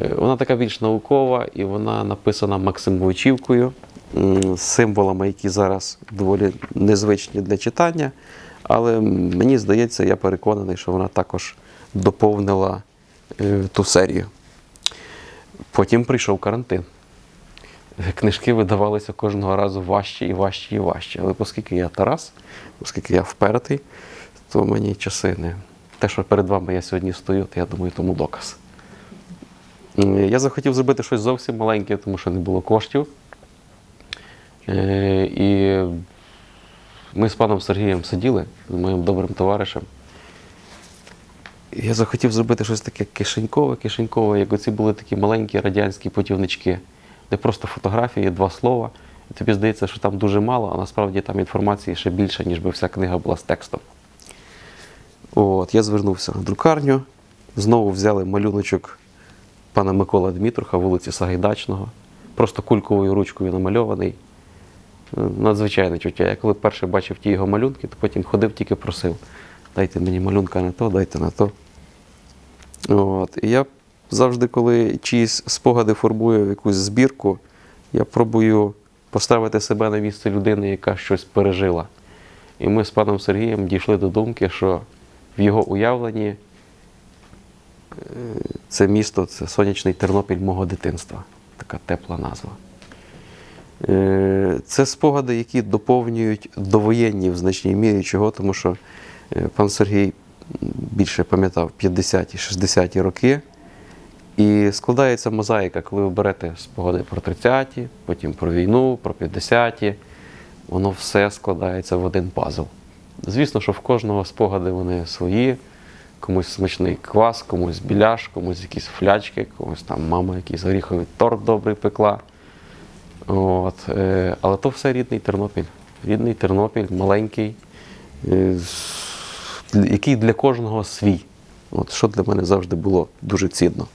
Е, Вона така більш наукова і вона написана Максимовичівкою символами, які зараз доволі незвичні для читання. Але мені здається, я переконаний, що вона також доповнила е, ту серію. Потім прийшов карантин. Книжки видавалися кожного разу важче і важче і важче. Але оскільки я Тарас, оскільки я впертий, то мені часи не. Те, що перед вами я сьогодні стою, то я думаю, тому доказ. М, Я захотів зробити щось зовсім маленьке, тому що не було коштів. Е, І ми з паном Сергієм сиділи, з моїм добрим товаришем. Я захотів зробити щось таке кишенькове, кишенькове, як оці були такі маленькі радянські путівнички, де просто фотографії, два слова. І тобі здається, що там дуже мало, а насправді там інформації ще більше, ніж би вся книга була з текстом. От, я звернувся в друкарню, знову взяли малюночок пана Микола Дмитруха, вулиці Сагайдачного, просто кульковою ручкою намальований. Е, Надзвичайне чуття. Я коли перше бачив ті його малюнки, то потім ходив, тільки просив. Дайте мені малюнка на то, дайте на то. От. І я завжди, коли чиїсь спогади формую в якусь збірку, я пробую поставити себе на місце людини, яка щось пережила. І ми з паном Сергієм дійшли до думки, що в його уявленні це місто, це сонячний Тернопіль мого дитинства. Така тепла назва. Е, Це спогади, які доповнюють довоєнні в значній мірі. Чого? Тому що е, пан Сергій більше пам'ятав 50-ті, 60-ті роки. І складається мозаїка, коли ви берете спогади про 30-ті, потім про війну, про 50-ті. Воно все складається в один пазл. Звісно, що в кожного спогади вони свої. Комусь смачний квас, комусь біляш, комусь якісь флячки, комусь там мама якийсь горіховий торт добрий пекла. От, е, але то все рідний Тернопіль. Рідний Тернопіль, маленький, е, який для кожного свій. От, що для мене завжди було дуже цінно.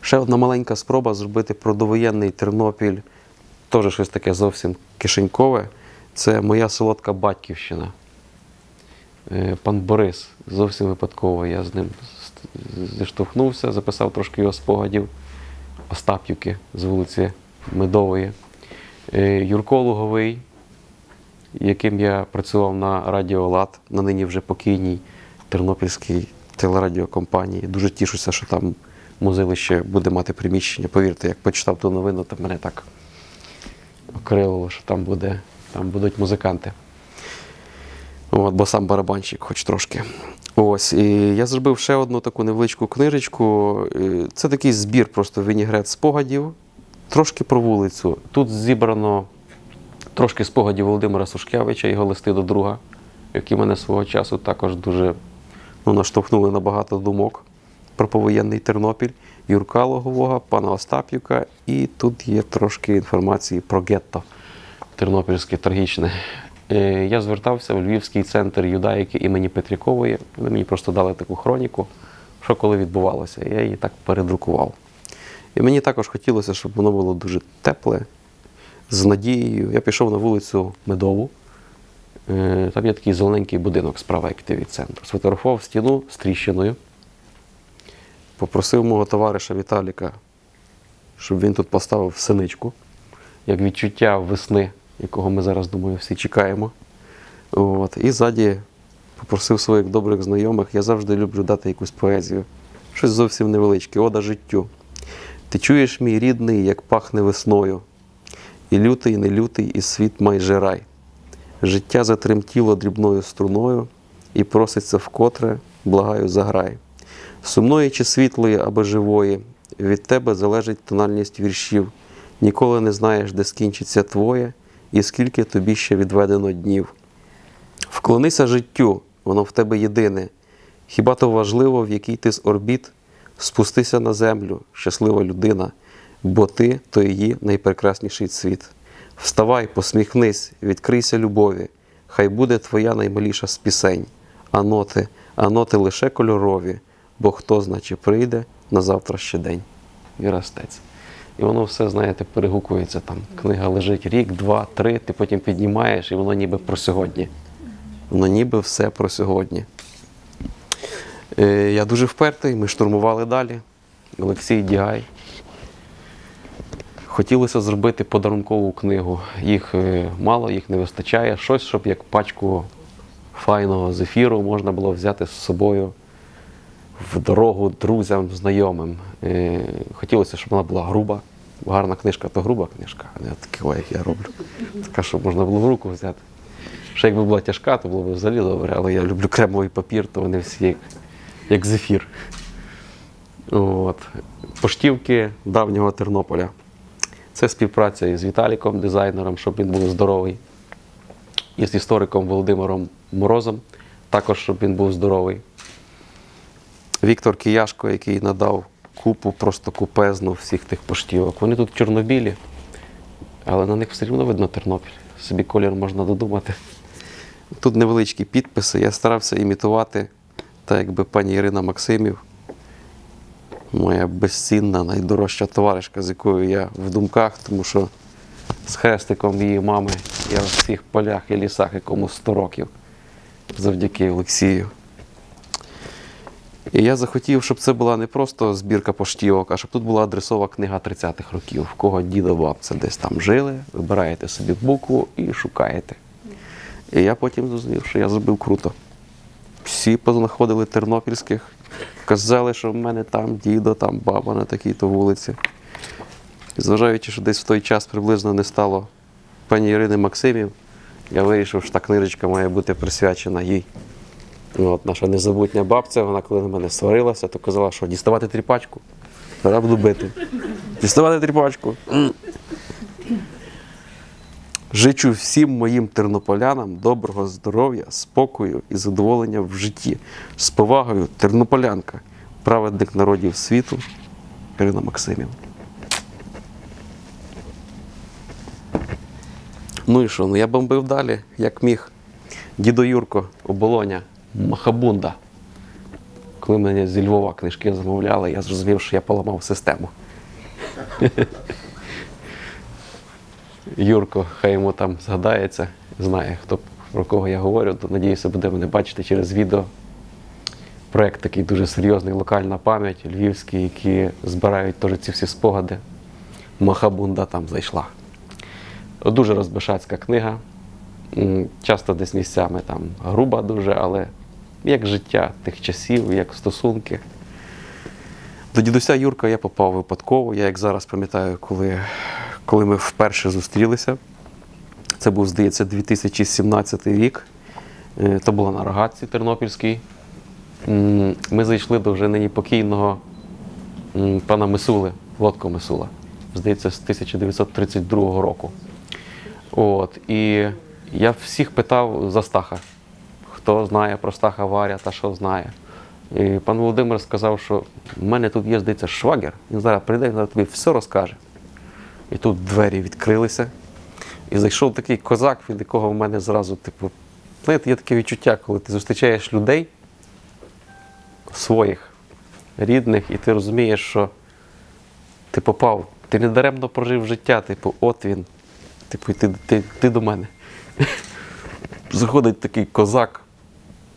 Ще одна маленька спроба зробити про довоєнний Тернопіль, теж щось таке зовсім кишенькове. Це моя солодка батьківщина. Е, Пан Борис, зовсім випадково я з ним зіштовхнувся, записав трошки його спогадів Остапівки з вулиці Медової. Е, Юрко Луговий, яким я працював на Радіо Лад, на нині вже покійній Тернопільській телерадіокомпанії. Дуже тішуся, що там музилище буде мати приміщення. Повірте, як почитав ту новину, то мене так окрилило, що там, буде, там будуть музиканти. От, бо сам барабанщик, хоч трошки. Ось, і я зробив ще одну таку невеличку книжечку. Це такий збір, просто вінігрет спогадів, трошки про вулицю. Тут зібрано трошки спогадів Володимира Сушкевича, його листи до друга, які мене свого часу також дуже ну, наштовхнули на багато думок про повоєнний Тернопіль, Юрка Логового, пана Остап'юка, і тут є трошки інформації про гетто тернопільське трагічне. Е, Я звертався в Львівський центр юдаїки імені Петрікової. Вони мені просто дали таку хроніку, що коли відбувалося. Я її так передрукував. І мені також хотілося, щоб воно було дуже тепле, з надією. Я пішов на вулицю Медову. Е, Там є такий зелененький будинок справа як ти від центру. Сфотографував стіну з тріщиною. Попросив мого товариша Віталіка, щоб він тут поставив синичку, як відчуття весни, якого ми зараз, думаю, всі чекаємо. От. І ззаді попросив своїх добрих знайомих. Я завжди люблю дати якусь поезію. Щось зовсім невеличке, ода життю. Ти чуєш, мій рідний, як пахне весною, і лютий, не лютий, і світ майже рай. Життя затремтіло дрібною струною, і проситься вкотре, благаю, заграй. Сумної чи світлої або живої, від тебе залежить тональність віршів. Ніколи не знаєш, де скінчиться твоє, і скільки тобі ще відведено днів. Вклонися життю, воно в тебе єдине. Хіба то важливо, в який ти з орбіт спустися на землю, щаслива людина, бо ти то її найпрекрасніший цвіт. Вставай, посміхнись, відкрийся любові, хай буде твоя наймаліша з пісень, а ноти, а ноти лише кольорові, бо хто значе прийде на завтрашній день. Вірастець. І воно все, знаєте, перегукується там. Книга лежить рік, два, три, ти потім піднімаєш, і воно ніби про сьогодні. Воно ніби все про сьогодні. Е, Я дуже впертий, ми штурмували далі. Олексій Дігай. Хотілося зробити подарункову книгу. Їх е, мало, їх не вистачає. Щось, щоб як пачку файного зефіру можна було взяти з собою в дорогу друзям, знайомим. Е, Хотілося, щоб вона була груба. Гарна книжка то груба книжка, а не така, як я роблю. Така, щоб можна було в руку взяти. Ще якби була тяжка, то було б взагалі добре, але я люблю кремовий папір, то вони всі як, як зефір. От. Поштівки давнього Тернополя. Це співпраця із Віталіком, дизайнером, щоб він був здоровий. І з істориком Володимиром Морозом, також щоб він був здоровий. Віктор Кияшко, який надав купу, просто купезну всіх тих поштівок. Вони тут чорнобілі, але на них все рівно видно Тернопіль. Собі колір можна додумати. Тут невеличкі підписи. Я старався імітувати, так якби пані Ірина Максимів, моя безцінна, найдорожча товаришка, з якою я в думках, тому що з хрестиком її мами я в всіх полях і лісах якому 100 років завдяки Олексію. І я захотів, щоб це була не просто збірка поштівок, а щоб тут була адресова книга 30-х років, в кого дідо бабця десь там жили, вибираєте собі букву і шукаєте. І я потім зрозумів, що я зробив круто. Всі познаходили тернопільських, казали, що в мене там дідо, там баба на такій-то вулиці. І зважаючи, що десь в той час приблизно не стало пані Ірини Максимів, я вирішив, що та книжечка має бути присвячена їй. От, наша незабутня бабця, вона коли на мене сварилася, то казала, що діставати тріпачку. Зараз буду бити. Діставати тріпачку. Жичу всім моїм тернополянам доброго здоров'я, спокою і задоволення в житті. З повагою, тернополянка, праведник народів світу, Ірина Максимів. Ну і що? Ну я бомбив далі, як міг. Дідо Юрко, оболоня, Махабунда. Коли мене зі Львова книжки замовляли, я зрозумів, що я поламав систему. Юрко, хай йому там згадається, знає, хто про кого я говорю, то надіюся, буде мене бачити через відео. Проєкт такий дуже серйозний, локальна пам'ять, львівський, які збирають теж ці всі спогади. Махабунда там зайшла. Дуже розбишацька книга. Часто десь місцями там груба дуже, але як життя тих часів, як стосунки. До дідуся Юрка я попав випадково. Я як зараз пам'ятаю, коли, коли ми вперше зустрілися. Це був, здається, 2017 рік. Е, То було на рогатці Тернопільській. Ми зайшли до вже нині покійного пана Мисули, Водко Мисула, здається, з 1932 року. От, і я всіх питав за Стаха, хто знає про Стаха Варя та що знає. І пан Володимир сказав, що в мене тут є, здається, швагер, він зараз прийде, він зараз тобі все розкаже. І тут двері відкрилися. І зайшов такий козак, від якого в мене зразу, типу, знаєте, є таке відчуття, коли ти зустрічаєш людей своїх, рідних, і ти розумієш, що ти попав, ти не даремно прожив життя, типу, от він, типу, і ти, ти, ти до мене. Заходить такий козак,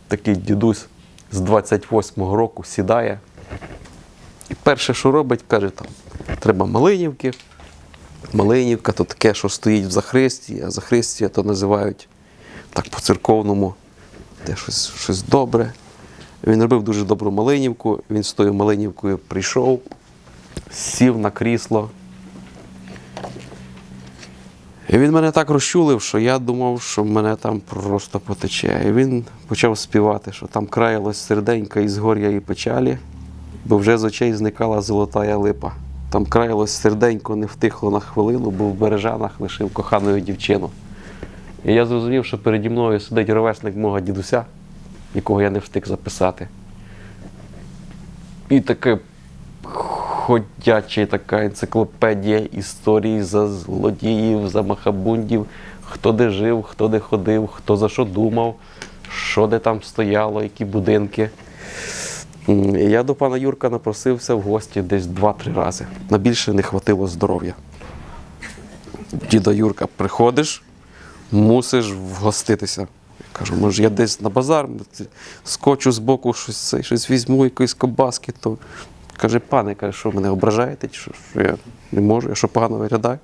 такий дідусь з 28-го року сідає. І перше, що робить, каже, там, треба Малинівки. Малинівка то таке, що стоїть в Захристі, а Захристія то називають так по-церковному, те щось, щось добре. Він робив дуже добру Малинівку, він з тою Малинівкою прийшов, сів на крісло. І він мене так розчулив, що я думав, що мене там просто потече. І він почав співати, що там краялось серденька із горя і печалі, бо вже з очей зникала золотая липа. Там краялось серденько не втихло на хвилину, бо в бережанах лишив кохану дівчину. І я зрозумів, що переді мною сидить ровесник мого дідуся, якого я не встиг записати. І таке ходяча така енциклопедія історії за злодіїв, за махабундів, хто де жив, хто де ходив, хто за що думав, що де там стояло, які будинки. Я до пана Юрка напросився в гості десь два-три рази. На більше не хватило здоров'я. Діда Юрка, приходиш, мусиш вгоститися. Я кажу, може, я десь на базар скочу з боку, щось, щось візьму, якоїсь кобаски, то Каже, пане, каже, що мене ображаєте, що, що я не можу, я що погано виглядаю.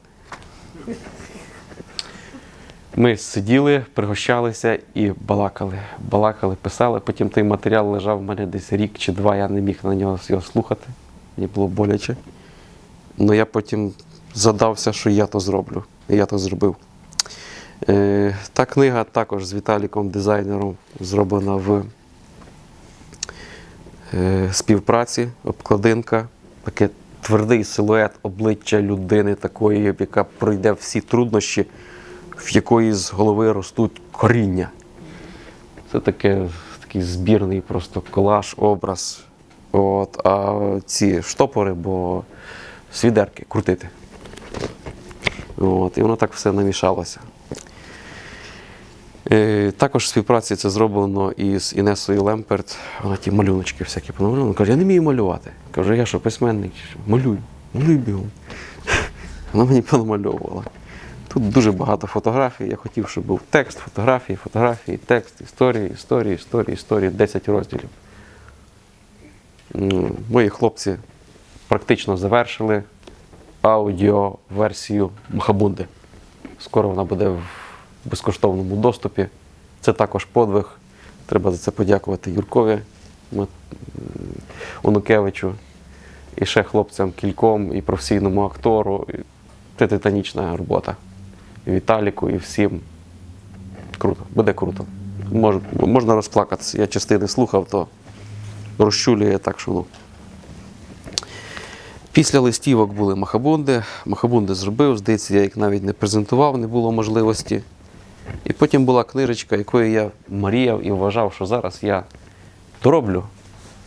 Ми сиділи, пригощалися і балакали. Балакали, писали. Потім той матеріал лежав в мене десь рік чи два, я не міг на нього його слухати. Мені було боляче. Ну я потім задався, що я то зроблю. І я то зробив. Е, та книга також з Віталіком, дизайнером, зроблена в співпраці, обкладинка, таке твердий силует обличчя людини, такої, яка пройде всі труднощі, в якої з голови ростуть коріння. Це таке, такий збірний просто колаж, образ. От, а ці штопори, бо свідерки крутити. От, і воно так все намішалося. Е, також в співпраці це зроблено із Інесою Лемперт. Вона ті малюночки всякі понамалювала. Вона каже, я не вмію малювати. Кажу, я що, письменник? Малюй, малюй бігом. Вона мені понамальовувала. Тут дуже багато фотографій. Я хотів, щоб був текст, фотографії, фотографії, текст, історії, історії, історії, історії, 10 розділів. Мої хлопці практично завершили аудіоверсію Махабунди. Скоро вона буде в безкоштовному доступі. Це також подвиг. Треба за це подякувати Юркові Онукевичу і ще хлопцям кільком, і професійному актору. Це титанічна робота. І Віталіку, і всім. Круто, буде круто. Мож, можна розплакатися. Я частини слухав, то розчулює так, що ну. Після листівок були махабунди. Махабунди зробив, здається, я їх навіть не презентував, не було можливості. І потім була книжечка, якою я мріяв і вважав, що зараз я дороблю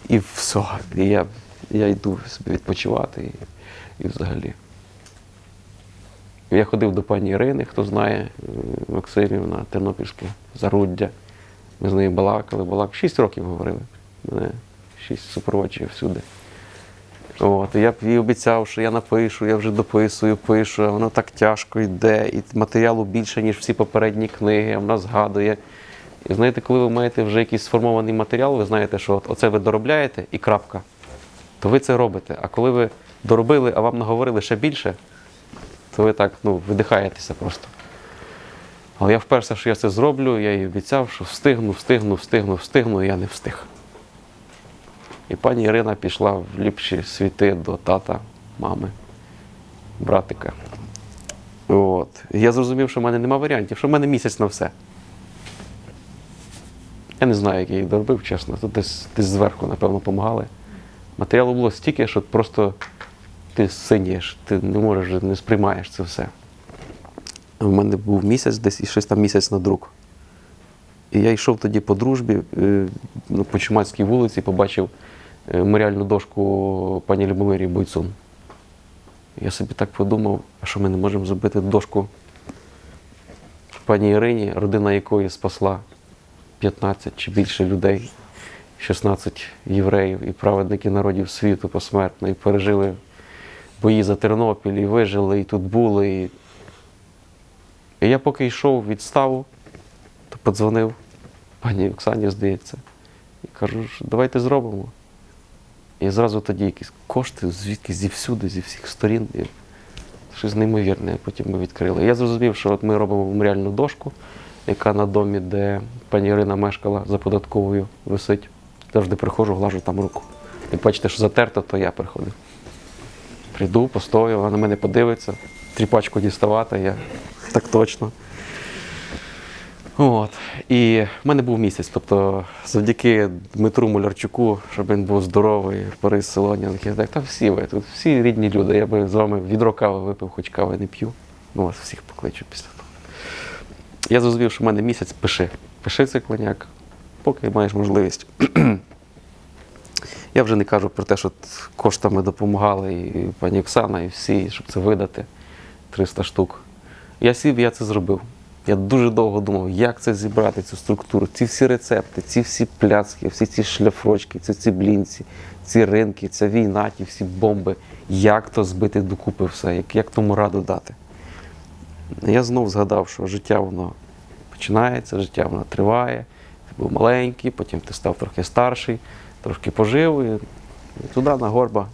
і все. І я, я йду собі відпочивати і, і взагалі. Я ходив до пані Ірини, хто знає, е, Максимівна, Тернопільське заруддя. Ми з нею балакали, балакали. Шість років говорили. Мене шість супроводжує всюди. От, я б їй обіцяв, що я напишу, я вже дописую, пишу, а воно так тяжко йде, і матеріалу більше, ніж всі попередні книги, а вона згадує. І знаєте, коли ви маєте вже якийсь сформований матеріал, ви знаєте, що от оце ви доробляєте і крапка, то ви це робите. А коли ви доробили, а вам наговорили ще більше, то ви так ну, видихаєтеся просто. Але я вперше, що я це зроблю, я їй обіцяв, що встигну, встигну, встигну, встигну, і я не встиг. І пані Ірина пішла в ліпші світи до тата, мами, братика. От. Я зрозумів, що в мене нема варіантів, що в мене місяць на все. Я не знаю, як я їх доробив, чесно. Тут десь, десь зверху, напевно, допомагали. Матеріалу було стільки, що просто ти синієш, ти не можеш, не сприймаєш це все. У мене був місяць десь і щось там місяць на друк. І я йшов тоді по дружбі е, ну, по Чумацькій вулиці, побачив е, меморіальну дошку пані Любомирі Бойцун. Я собі так подумав, а що ми не можемо зробити дошку пані Ірині, родина якої спасла 15 чи більше людей, 16 євреїв і праведники народів світу посмертно, і пережили бої за Тернопіль, і вижили, і тут були. І, і я поки йшов від ставу, то подзвонив пані Оксані, здається, і кажу, що давайте зробимо. І зразу тоді якісь кошти, звідки зівсюди, зі всіх сторін. І щось неймовірне, потім ми відкрили. Я зрозумів, що от ми робимо меморіальну дошку, яка на домі, де пані Ірина мешкала за податковою, висить. Завжди приходжу, глажу там руку. Як бачите, що затерто, то я приходив. Прийду, постою, вона на мене подивиться, тріпачку діставати, я так точно. От. І в мене був місяць. Тобто, завдяки Дмитру Мулярчуку, щоб він був здоровий, Борис Солонін, так, та всі ви, тут всі рідні люди. Я би з вами відро кави випив, хоч кави не п'ю. Ну, вас всіх покличу після того. Я зрозумів, що в мене місяць пиши. Пиши цей коняк, поки маєш можливість. Я вже не кажу про те, що коштами допомагали і пані Оксана, і всі, щоб це видати 300 штук. Я сів, я це зробив. Я дуже довго думав, як це зібрати, цю структуру, ці всі рецепти, ці всі пляцки, всі ці шляфрочки, ці ці блінці, ці ринки, ця війна, ті всі бомби. Як то збити докупи все, як, як тому раду дати. Я знов згадав, що життя воно починається, життя воно триває. Ти був маленький, потім ти став трохи старший, трошки пожив. І туди на горба.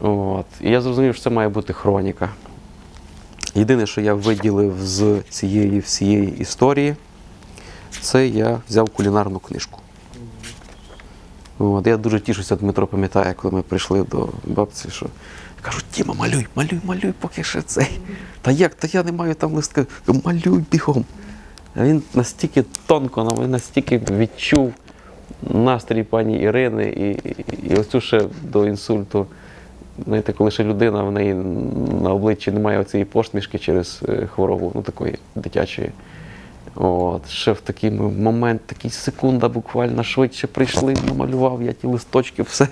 От. І я зрозумів, що це має бути хроніка. Єдине, що я виділив з цієї всієї історії, це я взяв кулінарну книжку. От, я дуже тішуся, Дмитро пам'ятає, коли ми прийшли до бабці, що кажу, Тіма, малюй, малюй, малюй, поки ще цей. Та як? Та я не маю там листка. Малюй бігом. Він настільки тонко, він настільки відчув настрій пані Ірини і, і, і оцю ще до інсульту. Знаєте, коли ще людина в неї на обличчі немає цієї посмішки через е, хворобу, ну такої дитячої. От, ще в такий момент, такий секунда буквально швидше прийшли, намалював я ті листочки, все.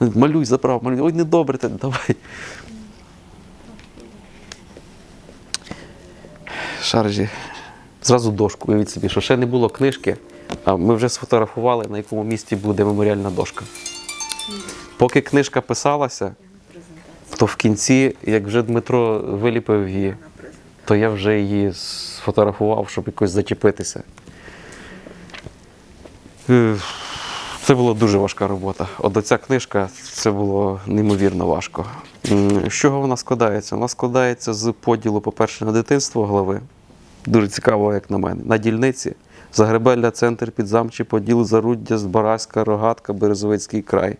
Малюй, забрав, малюй. Ой, недобре, те, давай. Шаржі. Зразу дошку, уявіть собі, що ще не було книжки, а ми вже сфотографували, на якому місці буде меморіальна дошка. Поки книжка писалася, то в кінці, як вже Дмитро виліпив її, то я вже її сфотографував, щоб якось зачепитися. Е, Це була дуже важка робота. От оця книжка це було неймовірно важко. З чого вона складається? Вона складається з поділу, по-перше, на дитинство голови. Дуже цікаво, як на мене. На дільниці. Загребелля, центр, підзамчий, поділ, заруддя, Збаразька, Рогатка, Березовицький край.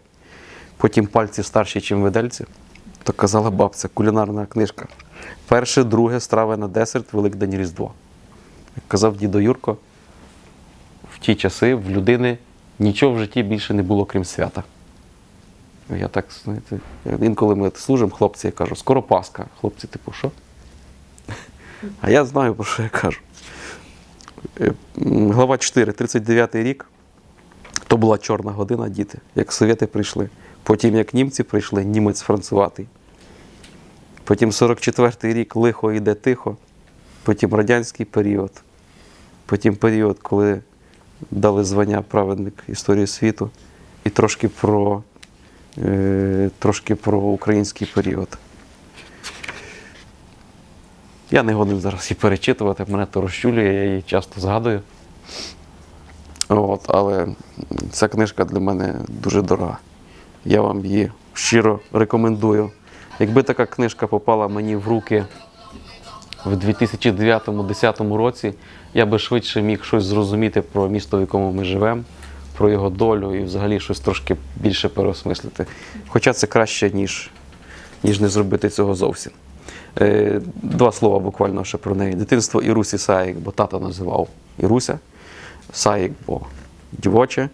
Потім пальці старші, чим видельці. То казала бабця, кулінарна книжка. Перше, друге страви на десерт, Великдень Різдво. Як казав дідо Юрко, в ті часи в людини нічого в житті більше не було, крім свята. Я так, знаєте, інколи ми служимо, хлопці, я кажу, скоро Пасха. Хлопці, типу, що? А я знаю, про що я кажу. Е, Глава 4, 39 рік. То була чорна година, діти, як совєти прийшли. Потім, як німці прийшли, німець француватий. Потім 44-й рік лихо йде тихо. Потім радянський період. Потім період, коли дали звання праведник історії світу. І трошки про, е, трошки про український період. Я не годен зараз її перечитувати, мене то розчулює, я її часто згадую. От, але ця книжка для мене дуже дорога. Я вам її щиро рекомендую. Якби така книжка попала мені в руки в 2009-2010 році, я би швидше міг щось зрозуміти про місто, в якому ми живемо, про його долю і взагалі щось трошки більше переосмислити. Хоча це краще, ніж, ніж не зробити цього зовсім. Е, Два слова буквально ще про неї. Дитинство Ірусі Саїк, бо тато називав Іруся. Саїк, бо дівоче.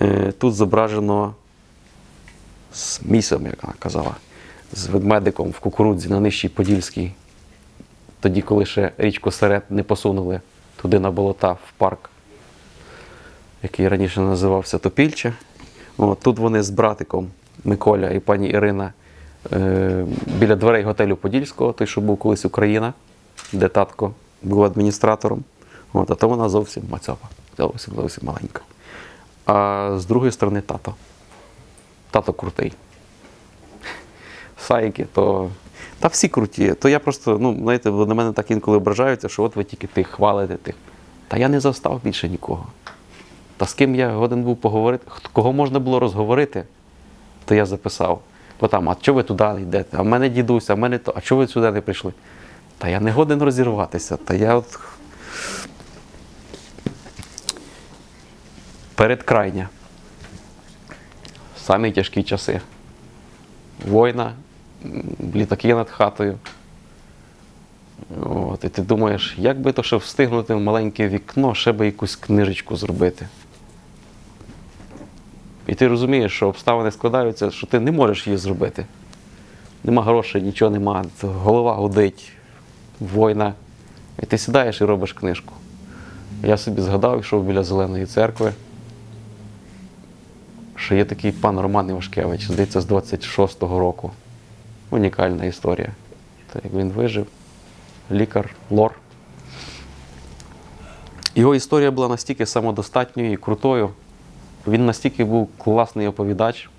Е, Тут зображено з місом, вона казала, з ведмедиком в кукурудзі на нижчій Подільській. Тоді, коли ще річку Серед не посунули туди на болота в парк, який раніше називався Топільче. От, тут вони з братиком Миколя і пані Ірина е, біля дверей готелю Подільського, той, що був колись Україна, де татко був адміністратором. От, а то вона зовсім мацьопа, зовсім зовсім маленька. А з другої сторони тато. Тато крутий. Сайки, то. Та всі круті. То я просто, ну, знаєте, на мене так інколи ображаються, що от ви тільки тих хвалите тих. Та я не застав більше нікого. Та з ким я годен був поговорити, кого можна було розговорити, то я записав. Бо там, а чого ви туди йдете? А в мене дідусь, а в мене то, а чого ви сюди не прийшли? Та я не годен розірватися. Та я от передкрайня. Самі тяжкі часи. Війна, літаки над хатою. От, і ти думаєш, як би то ще встигнути в маленьке вікно, ще би якусь книжечку зробити. І ти розумієш, що обставини складаються, що ти не можеш її зробити. Нема грошей, нічого нема, голова гудить, війна. І ти сідаєш і робиш книжку. Я собі згадав, йшов біля Зеленої церкви, що є такий пан Роман Івашкевич, здається, з 26-го року. Унікальна історія. Та як він вижив, лікар, лор. Його історія була настільки самодостатньою і крутою. Він настільки був класний оповідач,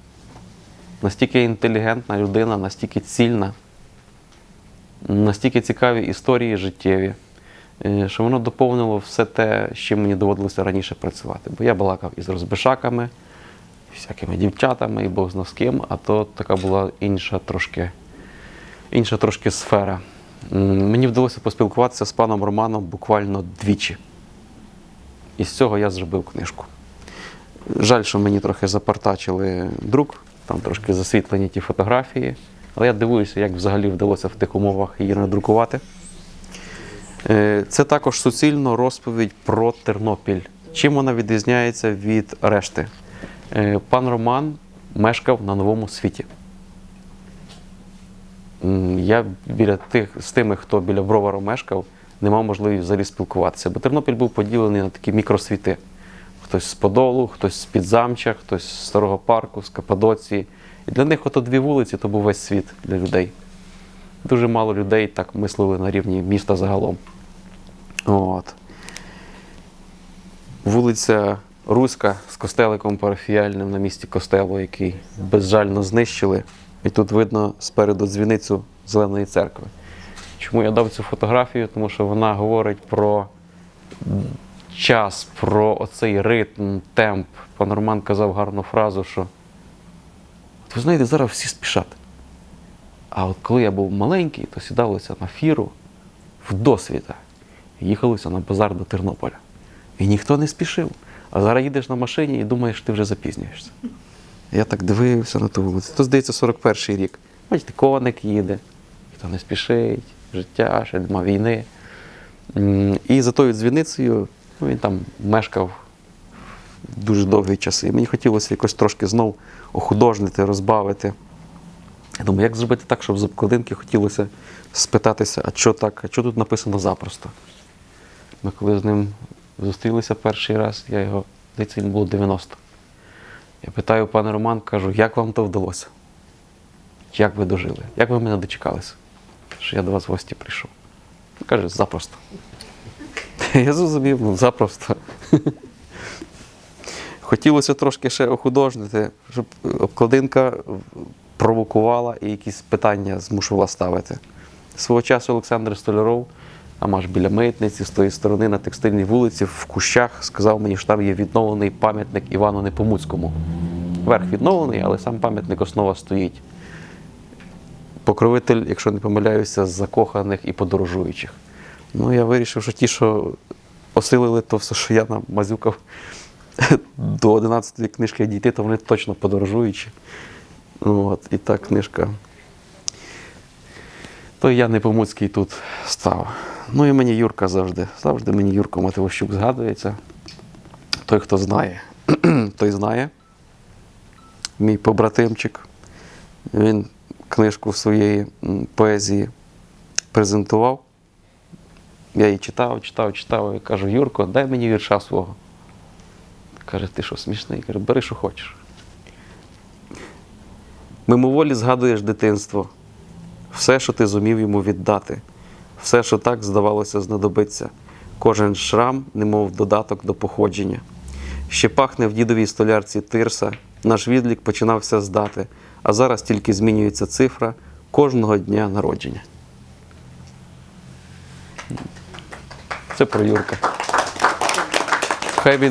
настільки інтелігентна людина, настільки цільна, настільки цікаві історії життєві, е, що воно доповнило все те, з чим мені доводилося раніше працювати. Бо я балакав із розбишаками, всякими дівчатами, і Бог зна з ким, а то така була інша трошки, інша трошки сфера. Мені вдалося поспілкуватися з паном Романом буквально двічі. І з цього я зробив книжку. Жаль, що мені трохи запартачили друк, там трошки засвітлені ті фотографії. Але я дивуюся, як взагалі вдалося в тих умовах її надрукувати. Е, Це також суцільно розповідь про Тернопіль. Чим вона відрізняється від решти? Е, Пан Роман мешкав на новому світі. Я біля тих, з тими, хто біля Бровару мешкав, не мав можливості взагалі спілкуватися. Бо Тернопіль був поділений на такі мікросвіти. Хтось з Подолу, хтось з Підзамча, хтось з Старого парку, з Каппадоції. І для них ото дві вулиці то був весь світ для людей. Дуже мало людей так мислили на рівні міста загалом. От. Вулиця Руська з костеликом парафіяльним на місці костелу, який безжально знищили. І тут видно спереду дзвіницю Зеленої церкви. Чому я дав цю фотографію? Тому що вона говорить про час, про оцей ритм, темп. Пан Роман казав гарну фразу, що от ви знаєте, зараз всі спішать. А от коли я був маленький, то сідалося на фіру в досвіта. Їхалося на базар до Тернополя. І ніхто не спішив. А зараз їдеш на машині і думаєш, ти вже запізнюєшся. Я так дивився на ту вулицю. То, здається, 41-й рік. Бачите, коник їде, ніхто не спішить, життя, ще нема війни. І за тою дзвіницею ну, він там мешкав дуже довгі часи. Мені хотілося якось трошки знов охудожнити, розбавити. Я думаю, як зробити так, щоб з обкладинки хотілося спитатися, а що так, а що тут написано запросто. Ми коли з ним зустрілися перший раз, я його, здається, йому було 90. Я питаю пане Роман, кажу, як вам то вдалося? Як ви дожили? Як ви мене дочекалися? Що я до вас в гості прийшов? Він каже, запросто. Я зрозумів, ну запросто. Хотілося трошки ще охудожнити, щоб обкладинка провокувала і якісь питання змушувала ставити. Свого часу Олександр Столяров, а аж біля митниці, з тої сторони на текстильній вулиці, в кущах сказав мені, що там є відновлений пам'ятник Івану Непомуцькому. Верх відновлений, але сам пам'ятник основа стоїть. Покровитель, якщо не помиляюся, закоханих і подорожуючих. Ну, я вирішив, що ті, що осилили то все, що я намазюкав до 11 книжки дійти, то вони точно подорожуючі. Ну, От, і та книжка. То я Непомуцький тут став. Ну і мені Юрка завжди. Завжди мені Юрко Мативощук згадується. Той, хто знає, той знає. Мій побратимчик. Він книжку своєї поезії презентував. Я її читав, читав, читав і кажу, Юрко, дай мені вірша свого. Каже, ти що смішний? Каже, бери, що хочеш. Мимоволі згадуєш дитинство, все, що ти зумів йому віддати, все, що так здавалося, знадобиться, кожен шрам, немов додаток до походження. Ще пахне в дідовій столярці тирса, наш відлік починався здати, а зараз тільки змінюється цифра кожного дня народження. Це про Юрка. Хай він